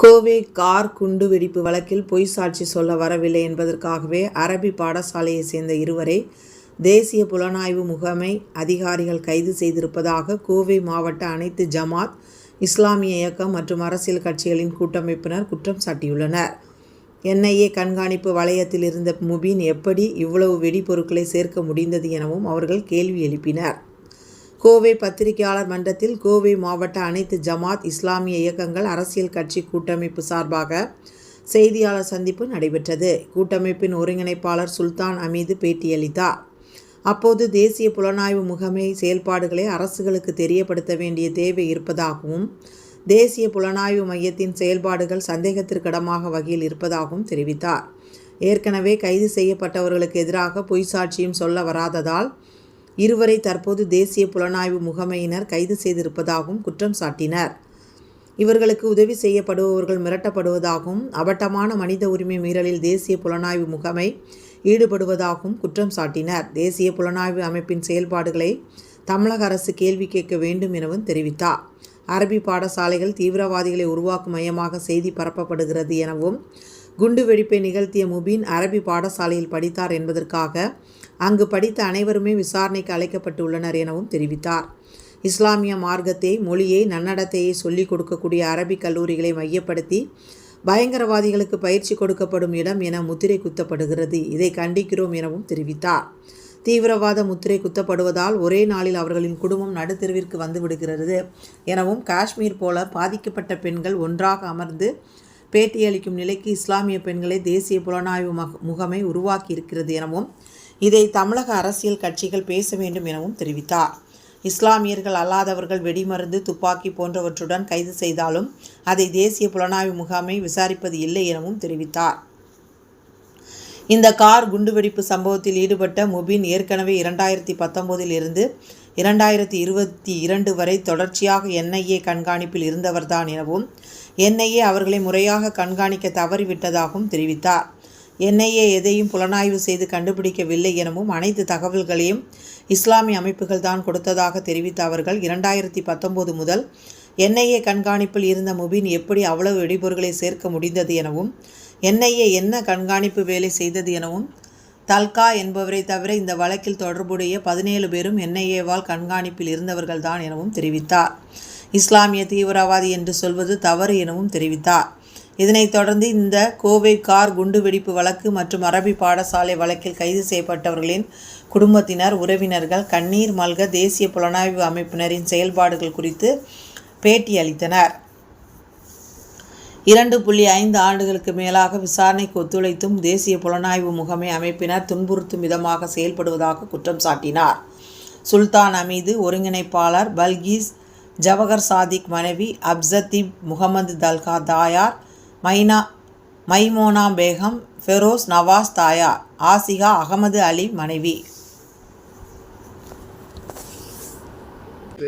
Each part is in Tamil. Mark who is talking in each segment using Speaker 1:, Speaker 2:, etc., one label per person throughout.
Speaker 1: கோவை கார் குண்டு வெடிப்பு வழக்கில் பொய் சாட்சி சொல்ல வரவில்லை என்பதற்காகவே அரபி பாடசாலையைச் சேர்ந்த இருவரை தேசிய புலனாய்வு முகமை அதிகாரிகள் கைது செய்திருப்பதாக கோவை மாவட்ட அனைத்து ஜமாத் இஸ்லாமிய இயக்கம் மற்றும் அரசியல் கட்சிகளின் கூட்டமைப்பினர் குற்றம் சாட்டியுள்ளனர். என்ஐஏ கண்காணிப்பு வளையத்தில் இருந்த முபீன் எப்படி இவ்வளவு வெடிபொருட்களை சேர்க்க முடிந்தது எனவும் அவர்கள் கேள்வி எழுப்பினர். கோவை பத்திரிகையாளர் மன்றத்தில் கோவை மாவட்ட அனைத்து ஜமாத் இஸ்லாமிய இயக்கங்கள் அரசியல் கட்சி கூட்டமைப்பு சார்பாக செய்தியாளர் சந்திப்பு நடைபெற்றது. கூட்டமைப்பின் ஒருங்கிணைப்பாளர் சுல்தான் அமீது பேட்டியளித்தார். அப்போது தேசிய புலனாய்வு முகமை செயல்பாடுகளை அரசுகளுக்கு தெரியப்படுத்த வேண்டிய தேவை இருப்பதாகவும் தேசிய புலனாய்வு மையத்தின் செயல்பாடுகள் சந்தேகத்திற்கிடமாக வகையில் இருப்பதாகவும் தெரிவித்தார். ஏற்கனவே கைது செய்யப்பட்டவர்களுக்கு எதிராக பொய் சாட்சியும் சொல்ல வராததால் இருவரை தற்போது தேசிய புலனாய்வு முகமையினர் கைது செய்திருப்பதாகவும் குற்றம் சாட்டினர். இவர்களுக்கு உதவி செய்யப்படுபவர்கள் மிரட்டப்படுவதாகவும் அபட்டமான மனித உரிமை மீறலில் தேசிய புலனாய்வு முகமை ஈடுபடுவதாகவும் குற்றம் சாட்டினர். தேசிய புலனாய்வு அமைப்பின் செயல்பாடுகளை தமிழக அரசு கேள்வி கேட்க வேண்டும் எனவும் தெரிவித்தார். அரபி பாடசாலைகள் தீவிரவாதிகளை உருவாக்கும் மையமாக செய்தி பரப்பப்படுகிறது எனவும் குண்டு வெடிப்பை நிகழ்த்திய முபின் அரபி பாடசாலையில் படித்தார் என்பதற்காக அங்கு படித்த அனைவருமே விசாரணைக்கு அழைக்கப்பட்டுள்ளனர் எனவும் தெரிவித்தார். இஸ்லாமிய மார்க்கத்தை மொழியை நன்னடத்தையை சொல்லிக் கொடுக்கக்கூடிய அரபிக் கல்லூரிகளை மையப்படுத்தி பயங்கரவாதிகளுக்கு பயிற்சி கொடுக்கப்படும் இடம் என முத்திரை குத்தப்படுகிறது. இதை கண்டிக்கிறோம் எனவும் தெரிவித்தார். தீவிரவாத முத்திரை குத்தப்படுவதால் ஒரே நாளில் அவர்களின் குடும்பம் நடுத்தெருவிற்கு வந்துவிடுகிறது எனவும் காஷ்மீர் போல பாதிக்கப்பட்ட பெண்கள் ஒன்றாக அமர்ந்து பேட்டியளிக்கும் நிலைக்கு இஸ்லாமிய பெண்களை தேசிய புலனாய்வு முகமை உருவாக்கி இருக்கிறது எனவும் இதை தமிழக அரசியல் கட்சிகள் பேச வேண்டும் எனவும் தெரிவித்தார். இஸ்லாமியர்கள் அல்லாதவர்கள் வெடிமருந்து துப்பாக்கி போன்றவற்றுடன் கைது செய்தாலும் அதை தேசிய புலனாய்வு முகாமை விசாரிப்பது இல்லை எனவும் தெரிவித்தார். இந்த கார் குண்டுவெடிப்பு சம்பவத்தில் ஈடுபட்ட முபின் ஏற்கனவே இரண்டாயிரத்தி பத்தொம்போதில் இருந்து இரண்டாயிரத்தி இருபத்தி இரண்டு வரை தொடர்ச்சியாக என்ஐஏ கண்காணிப்பில் இருந்தவர்தான் எனவும் என்ஐஏ அவர்களை முறையாக கண்காணிக்க தவறிவிட்டதாகவும் தெரிவித்தார். என்ஐஏ எதையும் புலனாய்வு செய்து கண்டுபிடிக்கவில்லை எனவும் அனைத்து தகவல்களையும் இஸ்லாமிய அமைப்புகள் தான் கொடுத்ததாக தெரிவித்த அவர்கள் இரண்டாயிரத்தி பத்தொம்போது முதல் என்ஐஏ கண்காணிப்பில் இருந்த முபின் எப்படி அவ்வளவு வெடிபொருட்களை சேர்க்க முடிந்தது எனவும் என்ஐஏ என்ன கண்காணிப்பு வேலை செய்தது எனவும் தல்கா என்பவரை தவிர இந்த வழக்கில் தொடர்புடைய பதினேழு பேரும் என்ஐஏவால் கண்காணிப்பில் இருந்தவர்கள்தான் எனவும் தெரிவித்தார். இஸ்லாமிய தீவிரவாதி என்று சொல்வது தவறு எனவும் தெரிவித்தார். இதனைத் தொடர்ந்து இந்த கோவை கார் குண்டுவெடிப்பு வழக்கு மற்றும் அரபி பாடசாலை வழக்கில் கைது செய்யப்பட்டவர்களின் குடும்பத்தினர் உறவினர்கள் கண்ணீர் மல்க தேசிய புலனாய்வு அமைப்பினரின் செயல்பாடுகள் குறித்து பேட்டி அளித்தனர். இரண்டு புள்ளி ஐந்து ஆண்டுகளுக்கு மேலாக விசாரணைக்கு ஒத்துழைத்தும் தேசிய புலனாய்வு முகமை அமைப்பினர் துன்புறுத்தும் விதமாக செயல்படுவதாக குற்றம் சாட்டினார். சுல்தான் அமீது ஒருங்கிணைப்பாளர் பல்கீஸ் ஜவஹர் சாதிக் மனைவி அப்சத்தீப் முகமது தல்கா தாயார் மைனா மைமோனா பேகம் ஃபெரோஸ் நவாஸ் தாயார் ஆசிகா அகமது அலி மனைவி.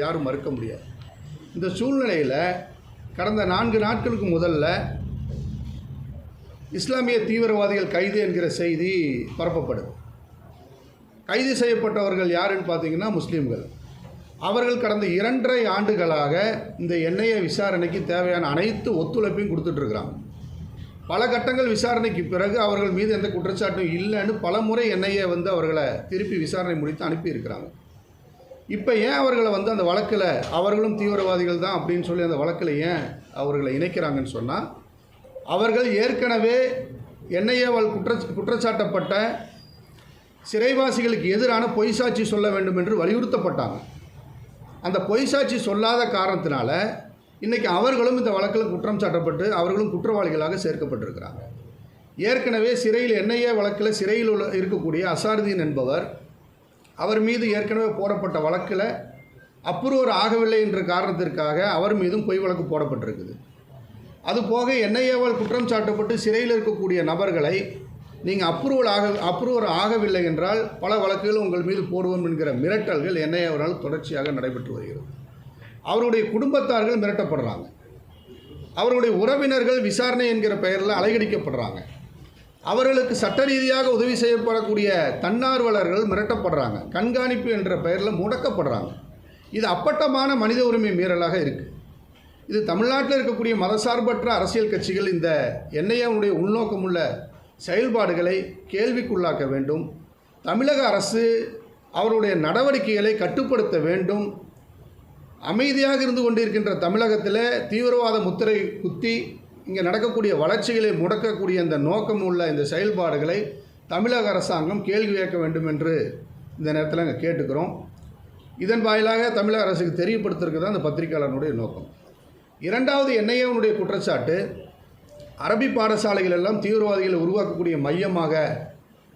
Speaker 2: யாரும் மறுக்க முடியாது. இந்த சூழ்நிலையில் கடந்த நான்கு நாட்களுக்கு முதல்ல இஸ்லாமிய தீவிரவாதிகள் கைது என்கிற செய்தி பரப்பப்படுது. கைது செய்யப்பட்டவர்கள் யாருன்னு பார்த்தீங்கன்னா முஸ்லீம்கள். அவர்கள் கடந்த இரண்டரை ஆண்டுகளாக இந்த எண்ணெயை விசாரணைக்கு தேவையான அனைத்து ஒத்துழைப்பையும் கொடுத்துட்ருக்குறாங்க. பல கட்டங்கள் விசாரணைக்கு பிறகு அவர்கள் மீது எந்த குற்றச்சாட்டும் இல்லைன்னு பல முறை என்ஐஏ வந்து அவர்களை திருப்பி விசாரணை முடித்து அனுப்பியிருக்கிறாங்க. இப்போ ஏன் அவர்களை வந்து அந்த வழக்கில் அவர்களும் தீவிரவாதிகள் தான் அப்படின்னு சொல்லி அந்த வழக்கில் ஏன் அவர்களை இணைக்கிறாங்கன்னு சொன்னால் அவர்கள் ஏற்கனவே என்ஐஏவால் குற்ற குற்றச்சாட்டப்பட்ட சிறைவாசிகளுக்கு எதிரான பொய் சாட்சி சொல்ல வேண்டும் என்று வலியுறுத்தப்பட்டாங்க. அந்த பொய் சாட்சி சொல்லாத காரணத்தினால இன்றைக்கி அவர்களும் இந்த வழக்கில் குற்றம் சாட்டப்பட்டு அவர்களும் குற்றவாளிகளாக சேர்க்கப்பட்டிருக்கிறாங்க. ஏற்கனவே சிறையில் என்ஐஏ வழக்கில் சிறையில் உள்ள இருக்கக்கூடிய அசாருதீன் என்பவர் அவர் மீது ஏற்கனவே போடப்பட்ட வழக்கில் அப்ரூவர் ஆகவில்லை என்ற காரணத்திற்காக அவர் மீதும் பொய் வழக்கு போடப்பட்டிருக்குது. அதுபோக என்ஐஏவால் குற்றம் சாட்டப்பட்டு சிறையில் இருக்கக்கூடிய நபர்களை நீங்கள் அப்ரூவல் ஆக அப்ரூவர் ஆகவில்லை என்றால் பல வழக்குகள் உங்கள் மீது போடுவோம் என்கிற மிரட்டல்கள் என்ஐஏவரால் தொடர்ச்சியாக நடைபெற்று வருகிறது. அவருடைய குடும்பத்தார்கள் மிரட்டப்படுறாங்க. அவருடைய உறவினர்கள் விசாரணை என்கிற பெயரில் அலைகடிக்கப்படுறாங்க. அவர்களுக்கு சட்ட ரீதியாக உதவி செய்யப்படக்கூடிய தன்னார்வலர்கள் மிரட்டப்படுறாங்க. கண்காணிப்பு என்ற பெயரில் முடக்கப்படுறாங்க. இது அப்பட்டமான மனித உரிமை மீறலாக இருக்குது இது தமிழ்நாட்டில் இருக்கக்கூடிய மதசார்பற்ற அரசியல் கட்சிகள் இந்த என்ஐஏனுடைய உள்நோக்கமுள்ள செயல்பாடுகளை கேள்விக்குள்ளாக்க வேண்டும். தமிழக அரசு அவருடைய நடவடிக்கைகளை கட்டுப்படுத்த வேண்டும். அமைதியாக இருந்து கொண்டிருக்கின்ற தமிழகத்தில் தீவிரவாத முத்திரை குத்தி இங்கே நடக்கக்கூடிய வளர்ச்சிகளை முடக்கக்கூடிய இந்த நோக்கம் உள்ள இந்த செயல்பாடுகளை தமிழக அரசாங்கம் கேள்வி கேட்க வேண்டும் என்று இந்த நேரத்தில் நாங்கள் கேட்டுக்கிறோம். இதன் வாயிலாக தமிழக அரசுக்கு தெரியப்படுத்துறதுக்கு தான் அந்த பத்திரிகையாளனுடைய நோக்கம். இரண்டாவது என்ஐஏவனுடைய குற்றச்சாட்டு. அரபி பாடசாலைகள் எல்லாம் தீவிரவாதிகளை உருவாக்கக்கூடிய மையமாக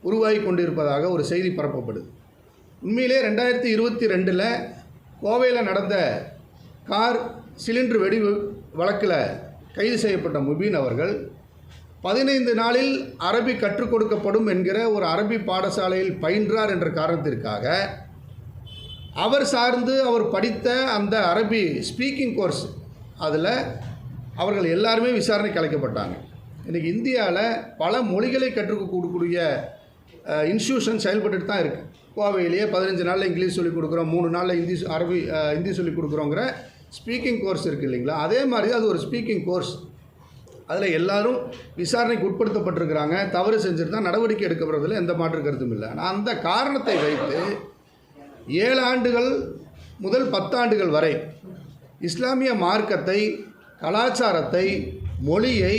Speaker 2: உருவாகி கொண்டிருப்பதாக ஒரு செய்தி பரப்பப்படுது. உண்மையிலே ரெண்டாயிரத்தி இருபத்தி ரெண்டில் கோவையில் நடந்த கார் சிலிண்டர் வெடி வழக்கில் கைது செய்யப்பட்ட முபீன் அவர்கள் பதினைந்து நாளில் அரபி கற்றுக் கொடுக்கப்படும் என்கிற ஒரு அரபி பாடசாலையில் பயின்றார் என்ற காரணத்திற்காக அவர் சார்ந்து அவர் படித்த அந்த அரபி ஸ்பீக்கிங் கோர்ஸ் அதில் அவர்கள் எல்லாருமே விசாரணைக்கு அழைக்கப்பட்டாங்க. இன்றைக்கி இந்தியாவில் பல மொழிகளை கற்றுக் கொடுக்கக்கூடிய இன்ஸ்டியூஷன் செயல்பட்டுட்டு தான் இருக்குது கோவையிலேயே பதினஞ்சு நாளில் இங்கிலீஷ் சொல்லிக் கொடுக்குறோம் மூணு நாளில் ஹிந்தி அரபி ஹிந்தி சொல்லிக் கொடுக்குறோங்கிற ஸ்பீக்கிங் கோர்ஸ் இருக்குது இல்லைங்களா? அதே மாதிரி அது ஒரு ஸ்பீக்கிங் கோர்ஸ் அதில் எல்லாரும் விசாரணைக்கு உட்படுத்தப்பட்டிருக்கிறாங்க. தவறு செஞ்சுருந்தா நடவடிக்கை எடுக்கப்படுறதுல எந்த மாற்று கருத்தும் இல்லை. ஆனால் அந்த காரணத்தை வைத்து ஏழு ஆண்டுகள் முதல் பத்தாண்டுகள் வரை இஸ்லாமிய மார்க்கத்தை கலாச்சாரத்தை மொழியை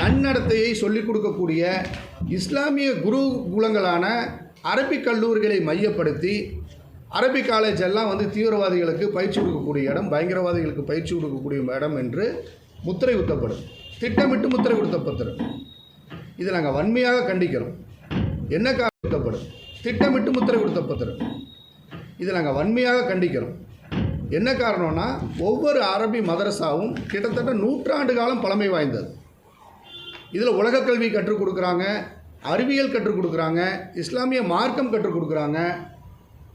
Speaker 2: நன்னடத்தையை சொல்லிக் கொடுக்கக்கூடிய இஸ்லாமிய குருகுலங்களான அரபிக் கல்லூரிகளை மையப்படுத்தி அரபிக் காலேஜ் எல்லாம் வந்து தீவிரவாதிகளுக்கு பயிற்சி கொடுக்கக்கூடிய இடம் பயங்கரவாதிகளுக்கு பயிற்சி கொடுக்கக்கூடிய இடம் என்று முத்திரை குத்தப்படும் திட்டமிட்டு முத்திரை குத்தப்பட்டிரும் இதை நாங்கள் வன்மையாக கண்டிக்கிறோம். என்ன காரணம் குத்தப்படும் திட்டமிட்டு முத்திரை குத்தப்பட்டிரும் இதை நாங்கள் வன்மையாக கண்டிக்கிறோம். என்ன காரணம்னா ஒவ்வொரு அரபி மதரசாவும் கிட்டத்தட்ட நூற்றாண்டு காலம் பழமை வாய்ந்தது. இதில் உலகக் கல்வி கற்றுக் கொடுக்குறாங்க அறிவியல் கற்றுக் கொடுக்குறாங்க இஸ்லாமிய மார்க்கம் கற்றுக் கொடுக்குறாங்க.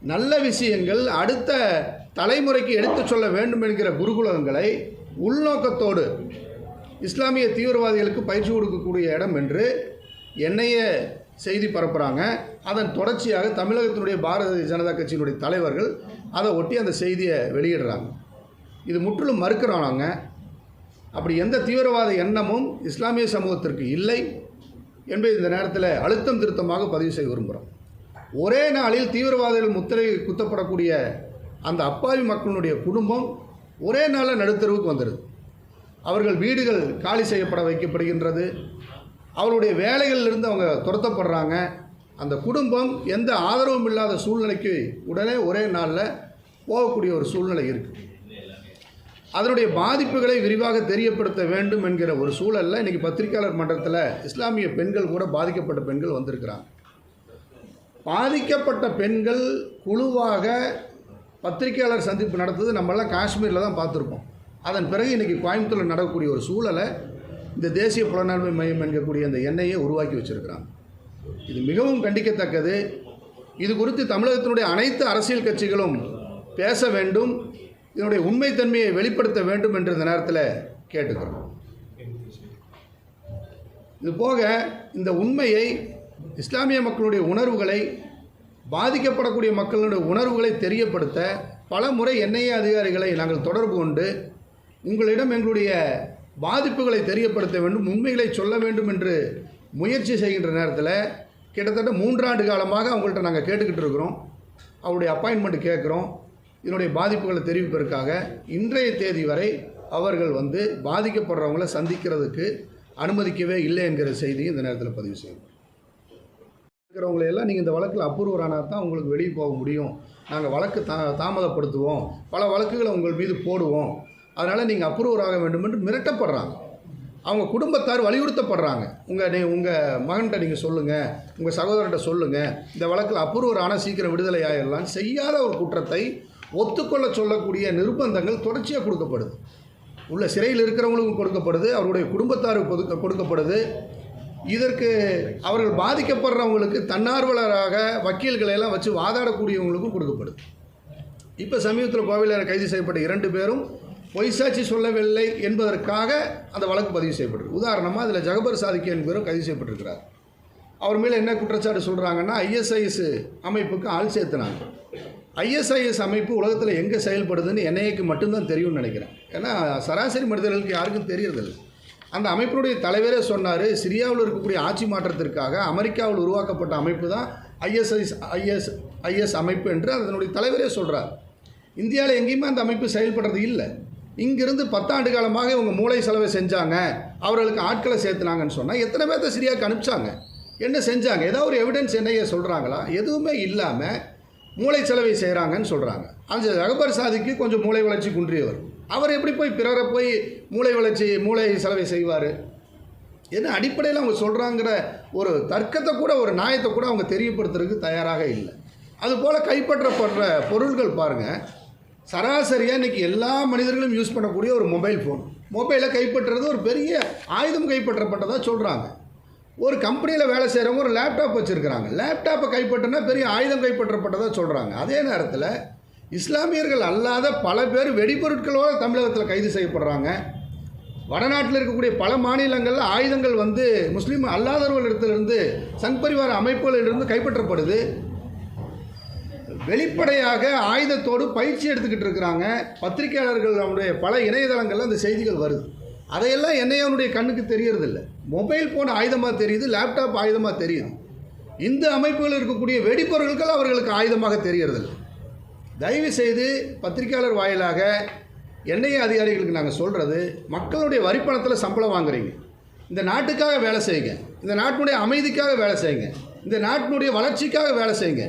Speaker 2: நல்ல விஷயங்கள் அடுத்த தலைமுறைக்கு எடுத்துச் சொல்ல வேண்டும் என்கிற குருகுலங்களை உள்நோக்கத்தோடு இஸ்லாமிய தீவிரவாதிகளுக்கு பயிற்சி கொடுக்கக்கூடிய இடம் என்று என்னைய செய்தி பரப்புகிறாங்க அதன் தொடர்ச்சியாக தமிழகத்தினுடைய பாரதிய ஜனதா கட்சியினுடைய தலைவர்கள் அதை ஒட்டி அந்த செய்தியை வெளியிடுறாங்க. இது முற்றிலும் மறுக்கிறோம் நாங்கள் அப்படி எந்த தீவிரவாத எண்ணமும் இஸ்லாமிய சமூகத்திற்கு இல்லை என்பதை இந்த நேரத்தில் அழுத்தம் திருத்தமாக பதிவு செய்ய விரும்புகிறோம் ஒரே நாளில் தீவிரவாதிகள் முத்திரை குத்தப்படக்கூடிய அந்த அப்பாவி மக்களுடைய குடும்பம் ஒரே நாளில் நடுத்தருவுக்கு வந்துடுது அவர்கள் வீடுகள் காலி செய்யப்பட வைக்கப்படுகின்றது. அவருடைய வேலைகளிலிருந்து அவங்க துரத்தப்படுறாங்க. அந்த குடும்பம் எந்த ஆதரவும் இல்லாத சூழ்நிலைக்கு உடனே ஒரே நாளில் போகக்கூடிய ஒரு சூழ்நிலை இருக்குது அதனுடைய பாதிப்புகளை விரிவாக தெரியப்படுத்த வேண்டும் என்கிற ஒரு சூழலில் இன்றைக்கி பத்திரிகையாளர் மன்றத்தில் இஸ்லாமிய பெண்கள் கூட பாதிக்கப்பட்ட பெண்கள் வந்திருக்கிறாங்க. பாதிக்கப்பட்ட பெண்கள் குழுவாக பத்திரிகையாளர் சந்திப்பு நடத்துறது நம்மளாம் காஷ்மீரில் தான் பார்த்துருப்போம். அதன் பிறகு இன்றைக்கி கோயம்புத்தூரில் நடக்கக்கூடிய ஒரு சூழலை இந்த தேசிய புலனாய்வு மையம் என்கக்கூடிய அந்த எண்ணெயை உருவாக்கி வச்சுருக்கிறாங்க. இது மிகவும் கண்டிக்கத்தக்கது. இது குறித்து தமிழகத்தினுடைய அனைத்து அரசியல் கட்சிகளும் பேச வேண்டும். இதனுடைய உண்மைத்தன்மையை வெளிப்படுத்த வேண்டும் என்று இந்த நேரத்தில் கேட்டுக்கிறோம். இது போக இந்த உண்மையை இஸ்லாமிய மக்களுடைய உணர்வுகளை பாதிக்கப்படக்கூடிய மக்களுடைய உணர்வுகளை தெரியப்படுத்த பல முறை என்ஐஏ அதிகாரிகளை நாங்கள் தொடர்பு கொண்டு உங்களிடம் எங்களுடைய பாதிப்புகளை தெரியப்படுத்த வேண்டும் உண்மைகளை சொல்ல வேண்டும் என்று முயற்சி செய்கின்ற நேரத்தில் கிட்டத்தட்ட மூன்றாண்டு காலமாக அவங்கள்ட்ட நாங்கள் கேட்டுக்கிட்டு இருக்கிறோம். அவருடைய அப்பாயின்மெண்ட் கேட்குறோம். இதனுடைய பாதிப்புகளை தெரிவிப்பதற்காக இன்றைய தேதி வரை அவர்கள் வந்து பாதிக்கப்படுறவங்கள சந்திக்கிறதுக்கு அனுமதிக்கவே இல்லை என்கிற செய்தியை இந்த நேரத்தில் பதிவு செய்யணும் இருக்கிறவங்களையெல்லாம் நீங்கள் இந்த வழக்கில் அப்ரூவரானால் தான் உங்களுக்கு வெளியே போக முடியும். நாங்கள் வழக்கு தா தாமதப்படுத்துவோம். பல வழக்குகளை உங்கள் மீது போடுவோம். அதனால் நீங்கள் அப்ரூவர் ஆக வேண்டும் என்று மிரட்டப்படுறாங்க. அவங்க குடும்பத்தார் வலியுறுத்தப்படுறாங்க. உங்கள் நீ உங்கள் மகன்கிட்ட நீங்கள் சொல்லுங்கள் உங்கள் சகோதரர்கிட்ட சொல்லுங்கள் இந்த வழக்கில் அப்ரூவர் ஆனால் சீக்கிரம் விடுதலை ஆயிடலாம் செய்யாத ஒரு குற்றத்தை ஒத்துக்கொள்ள சொல்லக்கூடிய நிர்பந்தங்கள் தொடர்ச்சியாக கொடுக்கப்படுது. உள்ள சிறையில் இருக்கிறவங்களுக்கும் கொடுக்கப்படுது அவருடைய குடும்பத்தாருக்கு கொடுக்க- கொடுக்கப்படுது. இதற்கு அவர்கள் பாதிக்கப்படுறவங்களுக்கு தன்னார்வலராக வக்கீல்களை எல்லாம் வச்சு வாதாடக்கூடியவங்களுக்கும் கொடுக்கப்படுது. இப்போ சமீபத்தில் கோவிலில் கைது செய்யப்பட்ட இரண்டு பேரும் பொய்சாட்சி சொல்லவில்லை என்பதற்காக அந்த வழக்கு பதிவு செய்யப்பட்டு உதாரணமாக அதில் ஜகபர் சாதிக்கு என்பவரும் கைது செய்யப்பட்டிருக்கிறார். அவர் மேலே என்ன குற்றச்சாட்டு சொல்கிறாங்கன்னா ஐஎஸ்ஐஎஸ் அமைப்புக்கு ஆள் சேர்த்துனாங்க. ஐஎஸ்ஐஎஸ் அமைப்பு உலகத்தில் எங்கே செயல்படுதுன்னு என்ஐஏக்கு மட்டும்தான் தெரியும்னு நினைக்கிறேன். ஏன்னா சராசரி மனிதர்களுக்கு யாருக்கும் தெரியறதில்லை. அந்த அமைப்பினுடைய தலைவரே சொன்னார் சிரியாவில் இருக்கக்கூடிய ஆட்சி மாற்றத்திற்காக அமெரிக்காவில் உருவாக்கப்பட்ட அமைப்பு தான் ஐஎஸ்ஐஎஸ் ஐஎஸ் ஐஎஸ் அமைப்பு என்று அதனுடைய தலைவரே சொல்கிறார் இந்தியாவில் எங்கேயுமே அந்த அமைப்பு செயல்படுறது இல்லை. இங்கிருந்து பத்தாண்டு காலமாக இவங்க மூளை செலவை செஞ்சாங்க. அவர்களுக்கு ஆட்களை சேர்த்துனாங்கன்னு சொன்னால் எத்தனை பேர்த்த சிரியாவுக்கு அனுப்பிச்சாங்க? என்ன செஞ்சாங்க? ஏதாவது ஒரு எவிடன்ஸ் என்னைய சொல்கிறாங்களா எதுவுமே இல்லாமல் மூளை செலவை செய்கிறாங்கன்னு சொல்கிறாங்க அந்த அகபர் சாதிக்கு கொஞ்சம் மூளை வளர்ச்சி குன்றியவர். அவர் எப்படி போய் பிறரை போய் மூளை வளர்ச்சி மூளை செலவை செய்வார்? என்ன அடிப்படையில் அவங்க சொல்கிறாங்கிற ஒரு தர்க்கத்தை கூட ஒரு நியாயத்தை கூட அவங்க தெரியப்படுத்துறதுக்கு தயாராக இல்லை. அதுபோல் கைப்பற்றப்படுற பொருள்கள் பாருங்கள் சராசரியாக இன்றைக்கி எல்லா மனிதர்களும் யூஸ் பண்ணக்கூடிய ஒரு மொபைல் ஃபோன் மொபைலை கைப்பற்றுறது ஒரு பெரிய ஆயுதம் கைப்பற்றப்பட்டதாக சொல்கிறாங்க ஒரு கம்பெனியில் வேலை செய்கிறவங்க ஒரு லேப்டாப் வச்சுருக்கிறாங்க. லேப்டாப்பை கைப்பற்றினா பெரிய ஆயுதம் கைப்பற்றப்பட்டதாக சொல்கிறாங்க அதே நேரத்தில் இஸ்லாமியர்கள் அல்லாத பல பேர் வெடிபொருட்களோடு தமிழகத்தில் கைது செய்யப்படுறாங்க. வடநாட்டில் இருக்கக்கூடிய பல மாநிலங்களில் ஆயுதங்கள் வந்து முஸ்லீம் அல்லாதவர்களிடத்திலிருந்து சங் பரிவார அமைப்புகளிலிருந்து கைப்பற்றப்படுது. வெளிப்படையாக ஆயுதத்தோடு பயிற்சி எடுத்துக்கிட்டு இருக்கிறாங்க. பத்திரிகையாளர்கள் நம்முடைய பல இணையதளங்களில் அந்த செய்திகள் வருது. அதையெல்லாம் என்னையவனுடைய கண்ணுக்கு தெரியறதில்ல. மொபைல் ஃபோன் ஆயுதமாக தெரியுது லேப்டாப் ஆயுதமாக தெரியுது இந்த அமைப்புகள் இருக்கக்கூடிய வெடிப்பொருட்கள் அவர்களுக்கு ஆயுதமாக தெரியறதில்லை. தயவு செய்து பத்திரிகையாளர் வாயிலாக என்ஐஏ அதிகாரிகளுக்கு நாங்கள் சொல்கிறது மக்களுடைய வரிப்பணத்தில் சம்பளம் வாங்குறீங்க. இந்த நாட்டுக்காக வேலை செய்யுங்க. இந்த நாட்டினுடைய அமைதிக்காக வேலை செய்யுங்க. இந்த நாட்டினுடைய வளர்ச்சிக்காக வேலை செய்யுங்க.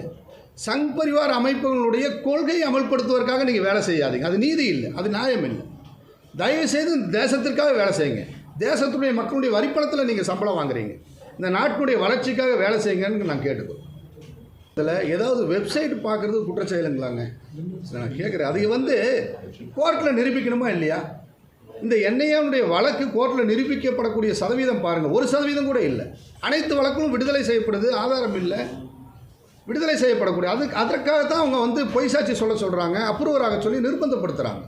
Speaker 2: சங் பரிவார் அமைப்புகளுடைய கொள்கையை அமல்படுத்துவதற்காக நீங்கள் வேலை செய்யாதீங்க. அது நீதி இல்லை அது நியாயம் இல்லை. தயவு செய்து இந்த தேசத்திற்காக வேலை செய்யுங்க. தேசத்துடைய மக்களுடைய வரிப்பணத்தில் நீங்கள் சம்பளம் வாங்குறீங்க. இந்த நாட்டினுடைய வளர்ச்சிக்காக வேலை செய்யுங்கன்னு நான் கேட்டுக்கிறோம் இதில் ஏதாவது வெப்சைட் பார்க்குறது குற்றச்செயலுங்களாங்க? நான் கேட்குறேன் அது வந்து கோர்ட்டில் நிரூபிக்கணுமா இல்லையா? இந்த என்ஐஏனுடைய வழக்கு கோர்ட்டில் நிரூபிக்கப்படக்கூடிய சதவீதம் பாருங்கள் ஒரு சதவீதம் கூட இல்லை. அனைத்து வழக்குகளும் விடுதலை செய்யப்படுது ஆதாரம் இல்லை. விடுதலை செய்யப்படக்கூடிய அது அதற்காக தான் அவங்க வந்து பொய் சாட்சி சொல்ல சொல்கிறாங்க அப்ரூவராக சொல்லி நிர்பந்தப்படுத்துகிறாங்க